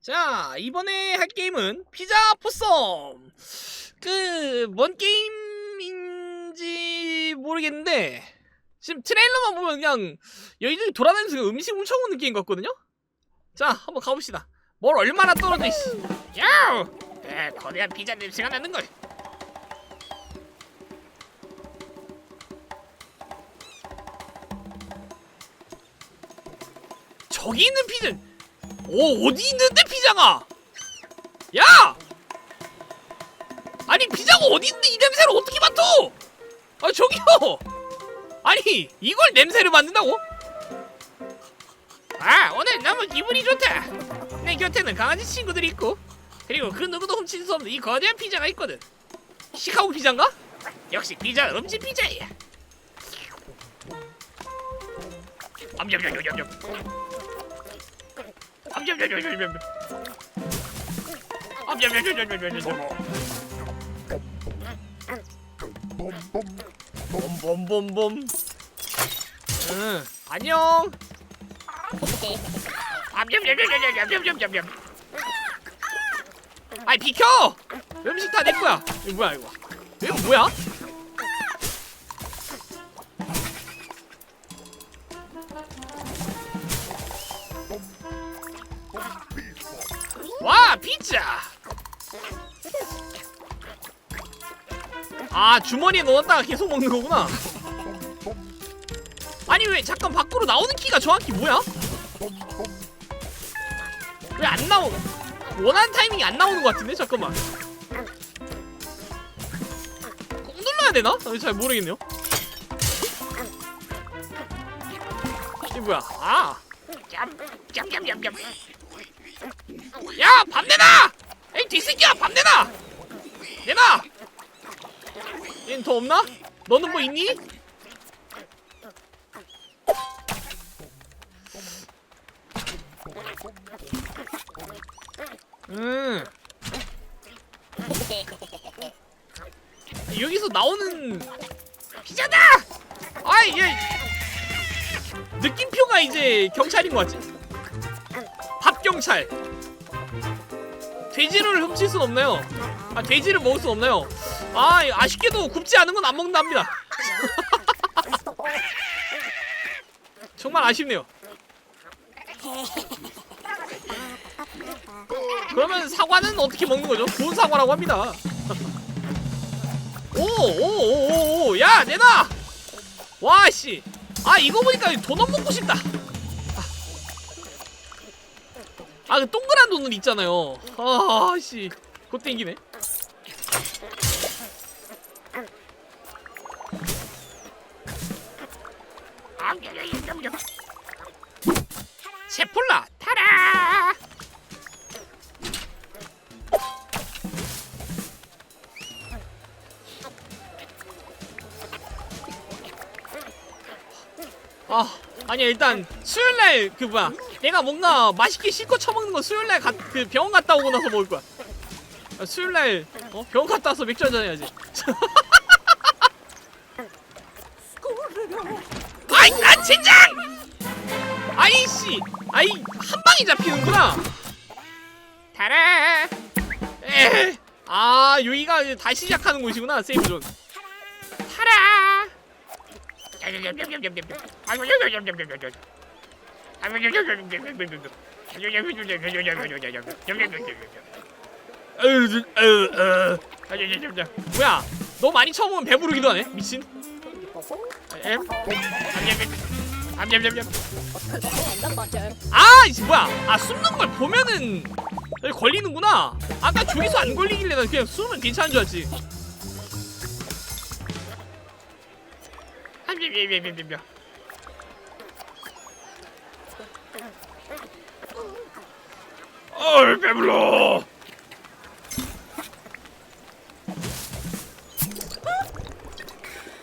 자 이번에 할 게임은 피자 포썸 그 뭔 게임인지 모르겠는데 지금 트레일러만 보면 그냥 여기저기 돌아다니면서 음식 훔쳐오는 게임 같거든요? 자 한번 가봅시다. 뭘 얼마나 떨어져 있어. 야우! 에, 거대한 피자 냄새가 나는걸. 저기 있는 피자 오 어디 있는데 피자가? 야! 아니 피자가 어디 있는데 이 냄새를 어떻게 맡아? 아 저기요! 아니 이걸 냄새를 맡는다고? 아 오늘 너무 기분이 좋다. 내 곁에는 강아지 친구들이 있고 그리고 그 누구도 훔칠 수 없는 이 거대한 피자가 있거든. 시카고 피자인가? 역시 피자 음식 피자야. 암냠냠냠냠냠 봄봄봄봄. 응. 안녕. 아이 비켜! 음식 다 내 거야. 이거 뭐야 이거? 이거 뭐야? 와 피자! 아 주머니에 넣었다가 계속 먹는 거구나. 아니 왜 잠깐 밖으로 나오는 키가 정확히 뭐야? 왜 안 나오 원하는 타이밍이 안 나오는 것 같은데? 잠깐만. 꼭 눌러야 되나? 아, 잘 모르겠네요. 이게 뭐야? 아! 짬짬짬짬짬 야! 밥 내놔! 에이 뒤새끼야 밥 내놔! 내놔! 얘는 더 없나? 너는 뭐 있니? 음 여기서 나오는 피자다! 아이 얘 느낌표가 이제 경찰인 것 같지? 밥 경찰 돼지를 훔칠 순 없나요? 아 돼지를 먹을 순 없나요? 아 아쉽게도 굽지 않은 건 안 먹는답니다. 정말 아쉽네요. 그러면 사과는 어떻게 먹는 거죠? 좋은 사과라고 합니다. 오오오오야 내놔. 와 씨. 아 이거 보니까 도넛 먹고 싶다. 아 그 동그란 돈은 있잖아요. 아씨, 곧 땡기네. 체폴라 타라. 아 아니야 일단 수요일날 그 뭐야 내가 뭔가 맛있게 씻고 처먹는 거 수요일날 가, 그 병원 갔다 오고 나서 먹을 거야. 아, 수요일날 어? 병원 갔다 와서 맥주 한잔 해야지. 아이 난 젠장 아이씨! 아이 한 방에 잡히는구나. 타라! 에아 여기가 다시 시작하는 곳이구나 세이브존. 타라 뭐야? 너 많이 처먹으면 배부르기도 하네 미친. 아 이제 뭐야? 아 숨는 걸 보면은 걸리는구나. 아까 저기서 안 걸리길래 난 그냥 숨으면 괜찮은 줄 알았지 배불러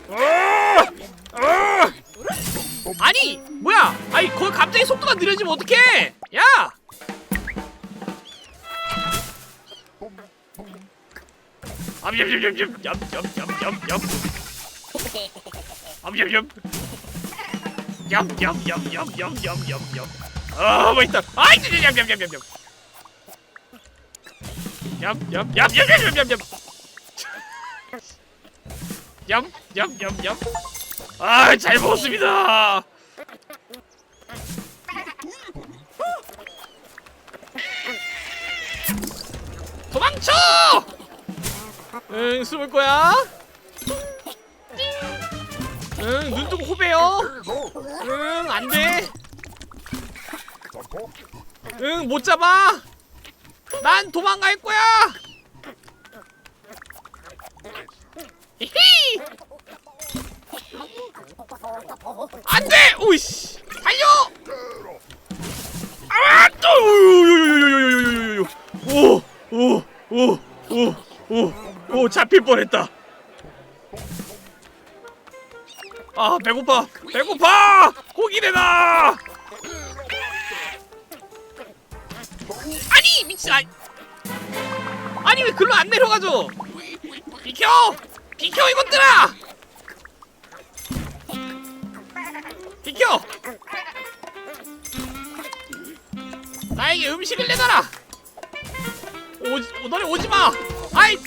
어! 어! 아니 뭐야 아니 거기 갑자기 속도가 느려지면 어떡해 야 암냠냠냠냠 얌얌얌얌얌 암냠냠 얌얌얌얌얌얌얌 아 맛있다 아이 얌얌얌얌얌 얌얌얌얌얌얌얌 얌얌얌얌 아잘 먹었습니다. 도망쳐! 응 숨을 거야. 응눈 뜨고 호배요. 응 안돼. 응 못 잡아. 난 도망갈 거야. 히히. 안 돼! 오이씨! 달려! 아! 또! 오! 오! 오! 오! 잡힐 뻔했다! 아 배고파! 배고파! 고기 내놔! 아! 니 미친 아니 아니 왜 글로 안 내려가죠? 비켜! 비켜 이것들아! 비켜! 나에게 음식을 내놔라! 오지 오, 너네 오지 마! 아이!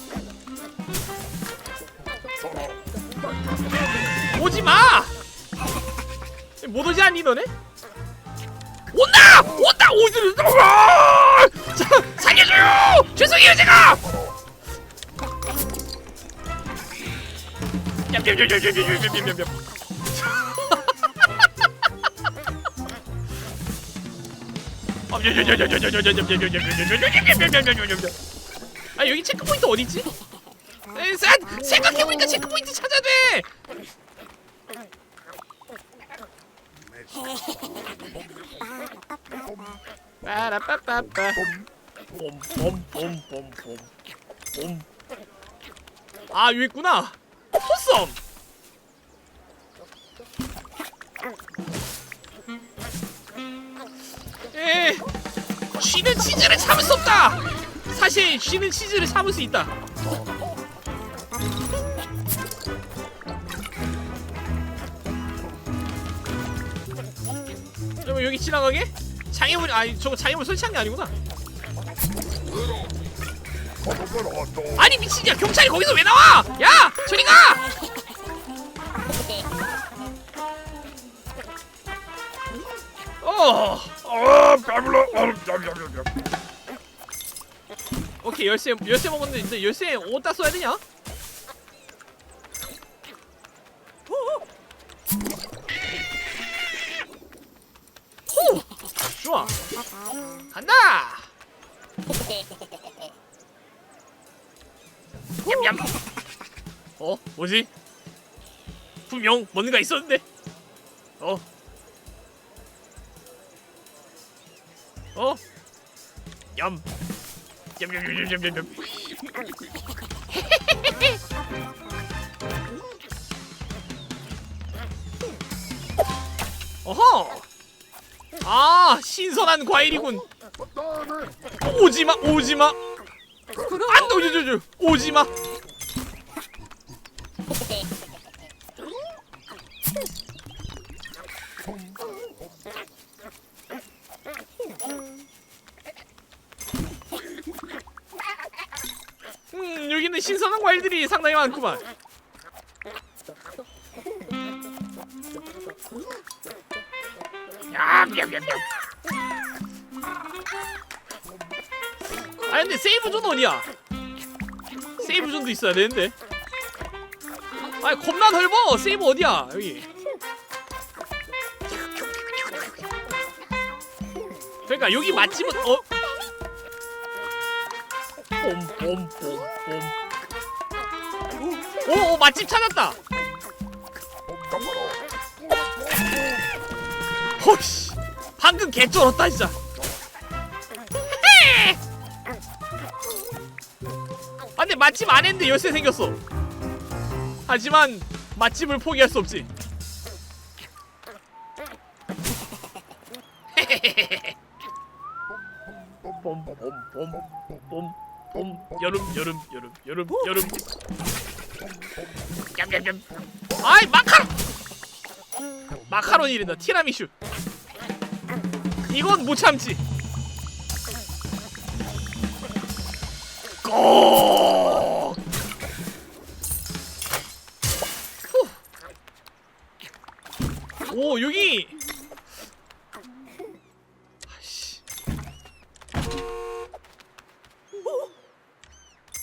오지 마! 못 오지 않니 너네? 온다 온다 오지 자 살려줘요 죄송해요 제가 아 여기 체크포인트 어디지? 에이, 사- 생각해보니까 체크포인트 찾아야 돼. 빠라빠빠빠. 봄. 아 여기 있구나. 포섬. 에 쉬는 치즈를 참을 수 없다. 사실 쉬는 치즈를 참을 수 있다. 그러면 여기 지나가게? 장애물 아니 저거 장애물 설치한 게 아니구나. 아니 미친야 경찰이 거기서 왜 나와? 야 저리 가! 어. 아 배불러. 오케이 열쇠 열쇠 먹었는데 이제 열쇠 어디다 써야 되냐? 간다! 냠냠 어? 뭐지? 분명 뭔가 있었는데 어? 어? 얌 얌얌얌얌얌얌 어허 아 신선한 과일이군. 오지마 오지마. 안돼 오지마 오지마. 음 여기는 신선한 과일들이 상당히 많구만 아 근데 세이브 존 어디야? 세이브 존도 있어야 되는데. 아 겁나 넓어. 세이브 어디야 여기? 그러니까 여기 맛집은 어? 봄봄봄봄 오, 오 맛집 찾았다. 허씨 방금 개쩔었다 진짜. 아 근데 맛집 안 했는데 열쇠 생겼어. 하지만 맛집을 포기할 수 없지. 여름 여름 여름 여름 여름. 냠냠냠. 아이 마카롱 마카로니랜다 티라미슈 이건 못 참지 꼭. 후. 오 여기. 아이씨.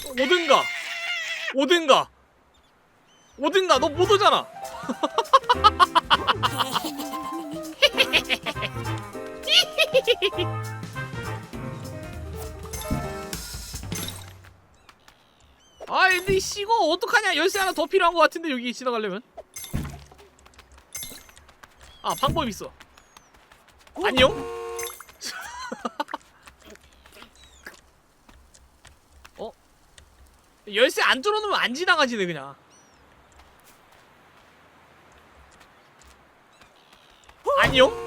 오든가. 오든가. 오든가 너 못 오잖아. 아 근데 씨 이거 어떡하냐? 열쇠 하나 더 필요한 것 같은데 여기 지나가려면? 아 방법 있어. 안녕? 어? 열쇠 안 뚫어놓으면 안 지나가지네 그냥. 안녕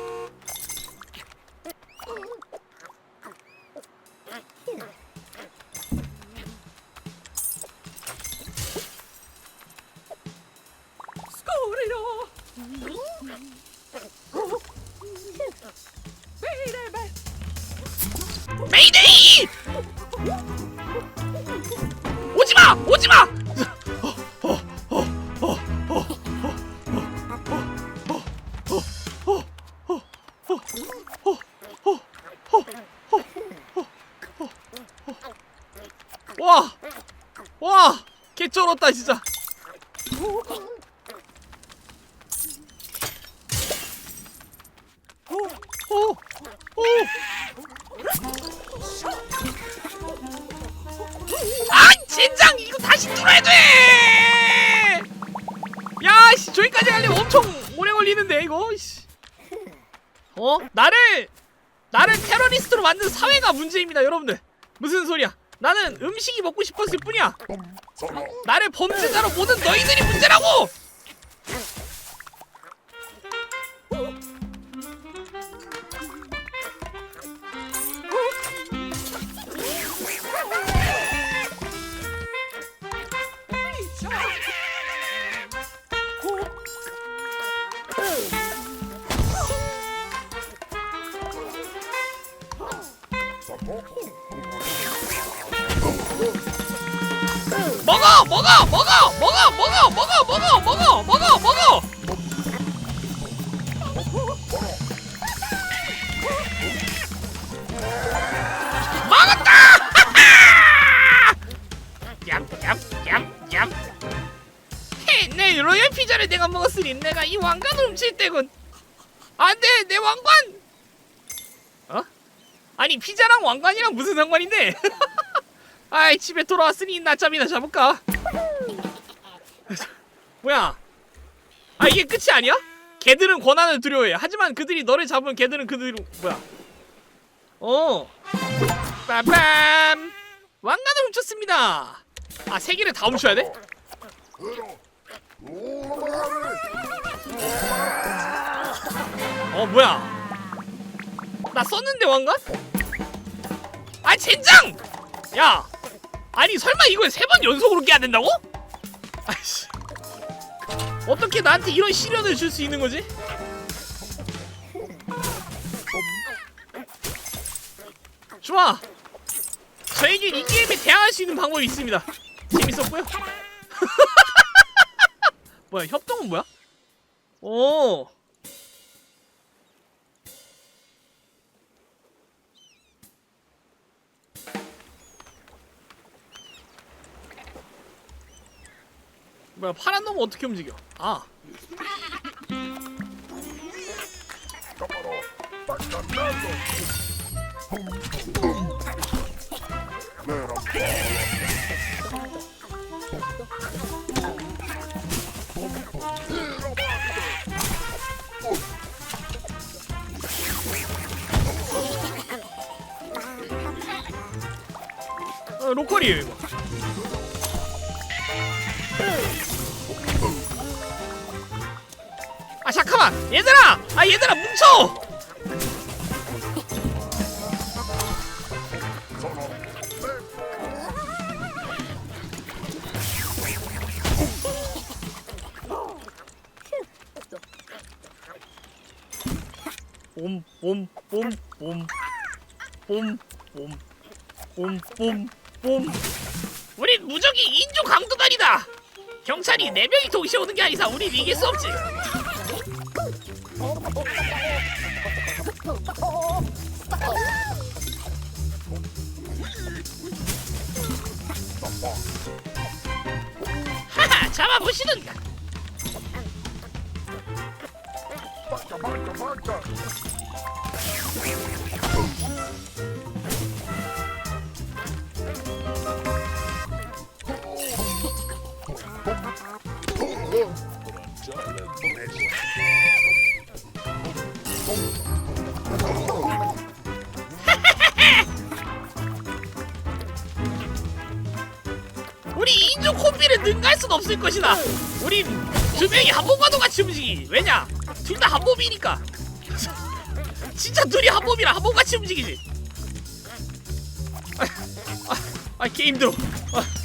엄청 오래 걸리는데 이거. 씨. 어? 나를 나를 테러리스트로 만든 사회가 문제입니다, 여러분들. 무슨 소리야? 나는 음식이 먹고 싶었을 뿐이야. 나를 범죄자로 보는 너희들이 문제라고! 먹어, 먹어, 먹어, 먹어, 먹어, 먹어, 먹어, 먹어, 먹어, 먹어. 먹었다! 얌얌얌얌. 헤, 내 로열 피자를 내가 먹었으니 내가 이 왕관을 훔칠 때군. 안돼, 내 왕관. 어? 아니 피자랑 왕관이랑 무슨 상관인데? 아이 집에 돌아왔으니 낮잠이나 자볼까? 뭐야? 아 이게 끝이 아니야? 개들은 권한을 두려워해. 하지만 그들이 너를 잡으면 개들은 그들이 뭐야? 어. 빠밤. 왕관을 훔쳤습니다. 아세 개를 다 훔쳐야 돼? 어 뭐야? 나 썼는데 왕관? 아 젠장! 야! 아니 설마 이걸 세 번 연속으로 깨야 된다고? 아이씨 어떻게 나한테 이런 시련을 줄 수 있는 거지? 좋아 저에겐 이 게임에 대항할 수 있는 방법이 있습니다 재밌었고요 뭐야 협동은 뭐야? 오 뭐야 파란 놈은 어떻게 움직여? 아 어, 로컬이에요 이거 아 잠깐만! 얘들아! 아 얘들아 뭉쳐 봄봄봄봄봄봄봄봄봄봄. 우린 무적이 인조 강도단이다. 경찰이 네 명이 동시에 오는 게 아니라 우린 이길 수 없지. 하하, 잡아보시는가. 없을 것이다. 우린 두 명이 한 몸과도 같이 움직이. 왜냐? 둘 다 한 몸이니까. 진짜 둘이 한 몸이라 한 몸같이 움직이지. 아, 아, 아 게임 들어. 아.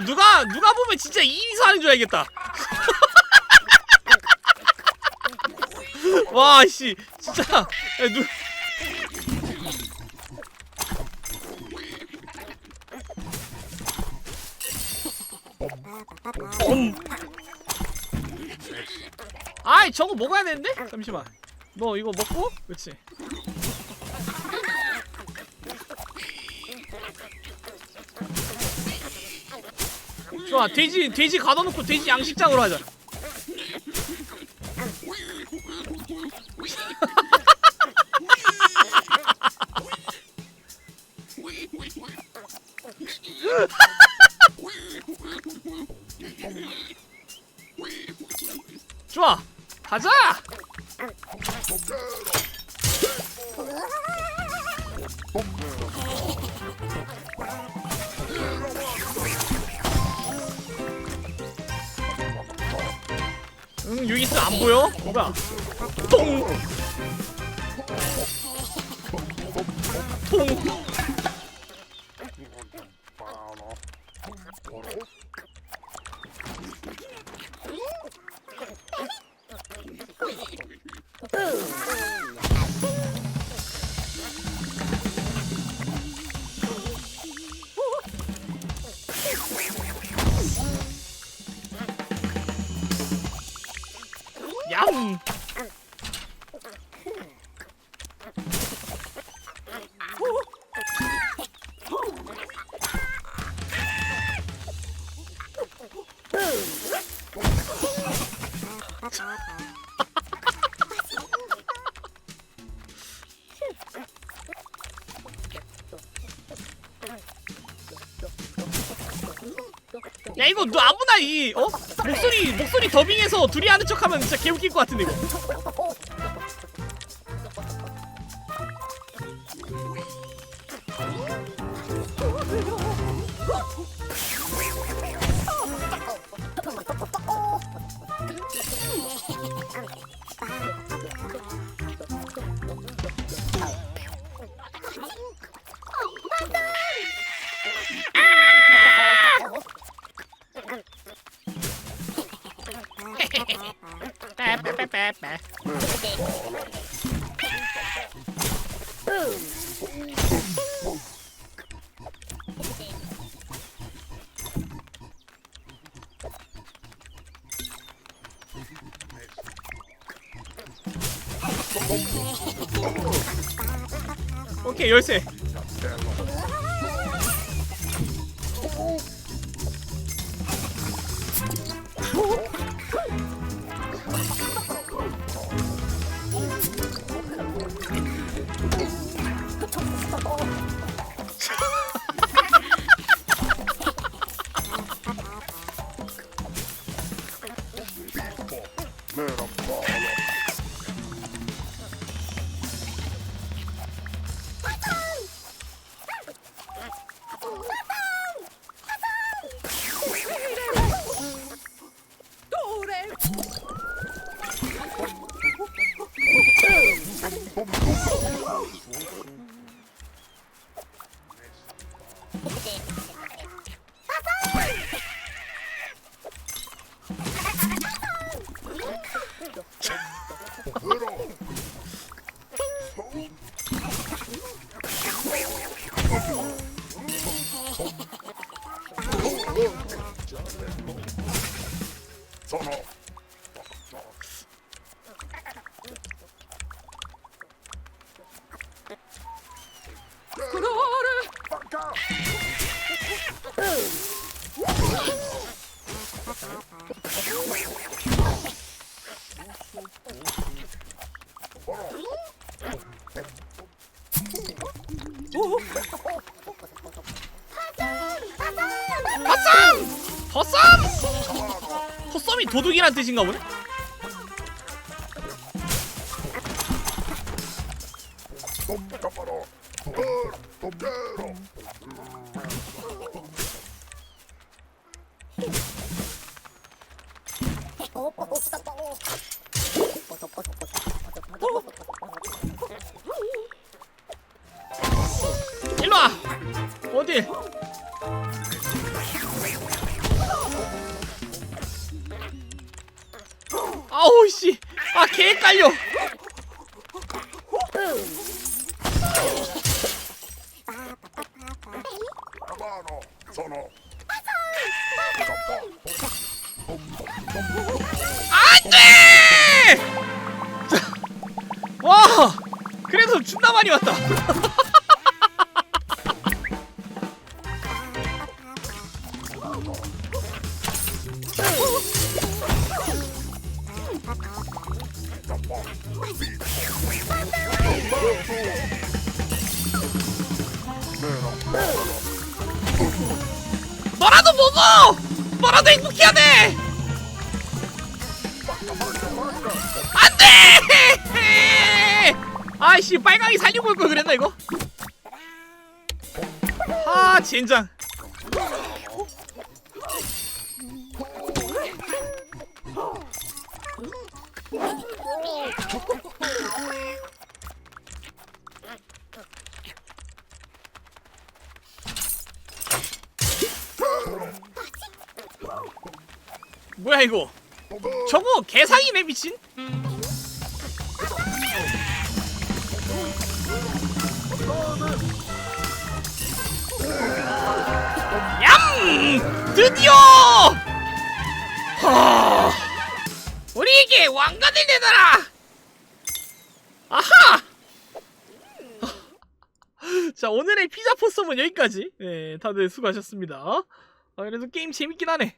야 누가 누가 보면 진짜 이인사 하는 줄 알겠다. 와 씨 진짜 야, 누. 음. 아이 저거 먹어야 되는데? 잠시만 너 이거 먹고 그렇지 좋아 돼지 돼지 가둬놓고 돼지 양식장으로 하자 응 유이스 안 보여? 뭐가? 통! 이거 너 아무나 이 어? 목소리 목소리 더빙해서 둘이 하는 척하면 진짜 개웃길 것 같은데 이거 열쇠 도둑이란 뜻인가 보네? 안돼! 와! 그래도 존나 많이 왔다. 아 젠장. 뭐야 이거? 저거 개상이네 미친? 드디어! 하... 우리에게 왕관을 내놔라! 아하! 자 오늘의 피자 포섬은 여기까지 네 다들 수고하셨습니다 아, 그래도 게임 재밌긴 하네